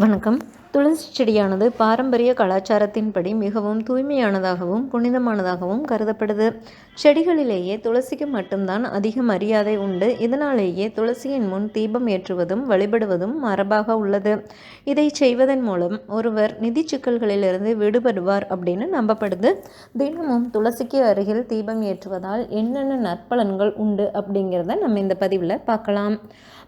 வணக்கம். துளசி செடியானது பாரம்பரிய கலாச்சாரத்தின்படி மிகவும் தூய்மையானதாகவும் புனிதமானதாகவும் கருதப்படுது. செடிகளிலேயே துளசிக்கு மட்டும்தான் அதிக மரியாதை உண்டு. இதனாலேயே துளசியின் முன் தீபம் ஏற்றுவதும் வழிபடுவதும் மரபாக உள்ளது. இதை செய்வதன் மூலம் ஒருவர் நிதி சிக்கல்களிலிருந்து விடுபடுவார் அப்படின்னு நம்பப்படுது. தினமும் துளசிக்கு அருகில் தீபம் ஏற்றுவதால் என்னென்ன நற்பலன்கள் உண்டு அப்படிங்கிறத நம்ம இந்த பதிவில் பார்க்கலாம்.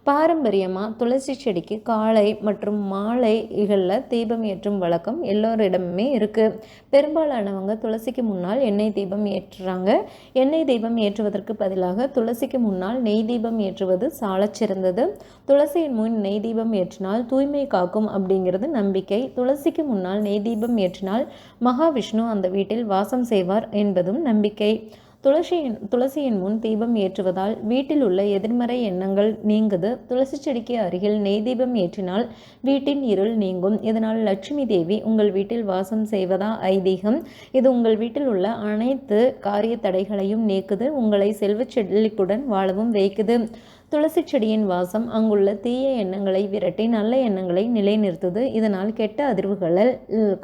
பாரம்பரியமாக துளசி செடிக்கு காலை மற்றும் மாலைகளில் தீபம் ஏற்றும் வழக்கம் எல்லோரிடமுமே இருக்குது பெரும்பாலானவங்க துளசிக்கு முன்னால் எண்ணெய் தீபம் ஏற்றுறாங்க. எண்ணெய் தீபம் ஏற்றுவதற்கு பதிலாக துளசிக்கு முன்னால் நெய் தீபம் ஏற்றுவது சாலச் சிறந்தது. துளசியின் முன் நெய் தீபம் ஏற்றினால் தூய்மை காக்கும் அப்படிங்கிறது நம்பிக்கை. துளசிக்கு முன்னால் நெய் தீபம் ஏற்றினால் மகாவிஷ்ணு அந்த வீட்டில் வாசம் செய்வார் என்பதும் நம்பிக்கை. துளசியின் துளசியின் முன் தீபம் ஏற்றுவதால் வீட்டில் உள்ள எதிர்மறை எண்ணங்கள் நீங்குது. துளசி செடிக்கு அருகில் நெய் தீபம் ஏற்றினால் வீட்டின் இருள் நீங்கும். இதனால் லட்சுமி தேவி உங்கள் வீட்டில் வாசம் செய்வதா ஐதீகம்? இது உங்கள் வீட்டில் உள்ள அனைத்து காரிய தடைகளையும் நீக்குது. உங்களை செல்வச் செழிப்புடன் வாழவும் வைக்குது. துளசி செடியின் வாசம் அங்குள்ள தீய எண்ணங்களை விரட்டி நல்ல எண்ணங்களை நிலைநிறுத்துது. இதனால் கெட்ட அதிர்வுகள்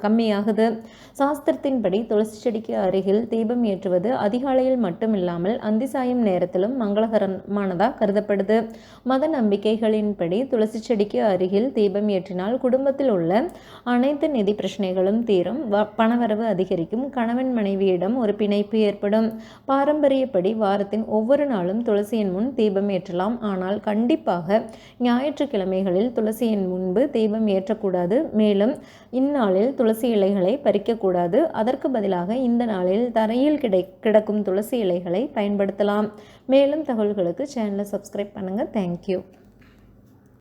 கம்மியாகுது. சாஸ்திரத்தின்படி துளசி செடிக்கு அருகில் தீபம் ஏற்றுவது அதிகாலை அதிகாலையில் மட்டுமில்லாமல் அந்திசாயம் நேரத்திலும் மங்களகரமானதாக கருதப்படுது. மத நம்பிக்கைகளின்படி துளசி செடிக்கு அருகில் தீபம் ஏற்றினால் குடும்பத்தில் உள்ள அனைத்து நிதி பிரச்சனைகளும் தீரும். பணவரவு அதிகரிக்கும். கணவன் மனைவியிடம் ஒரு பிணைப்பு ஏற்படும். பாரம்பரியப்படி வாரத்தின் ஒவ்வொரு நாளும் துளசியின் முன் தீபம் ஏற்றலாம். ஆனால் கண்டிப்பாக ஞாயிற்றுக்கிழமைகளில் துளசியின் முன்பு தீபம் ஏற்றக்கூடாது. மேலும் இந்நாளில் துளசி இலைகளை பறிக்கக்கூடாது. அதற்கு பதிலாக இந்த நாளில் தரையில் கிடை கிடக்கும் துளசி இலைகளை பயன்படுத்தலாம். மேலும் தகவல்களுக்கு சேனலை சப்ஸ்கிரைப் பண்ணுங்கள் தேங்க்யூ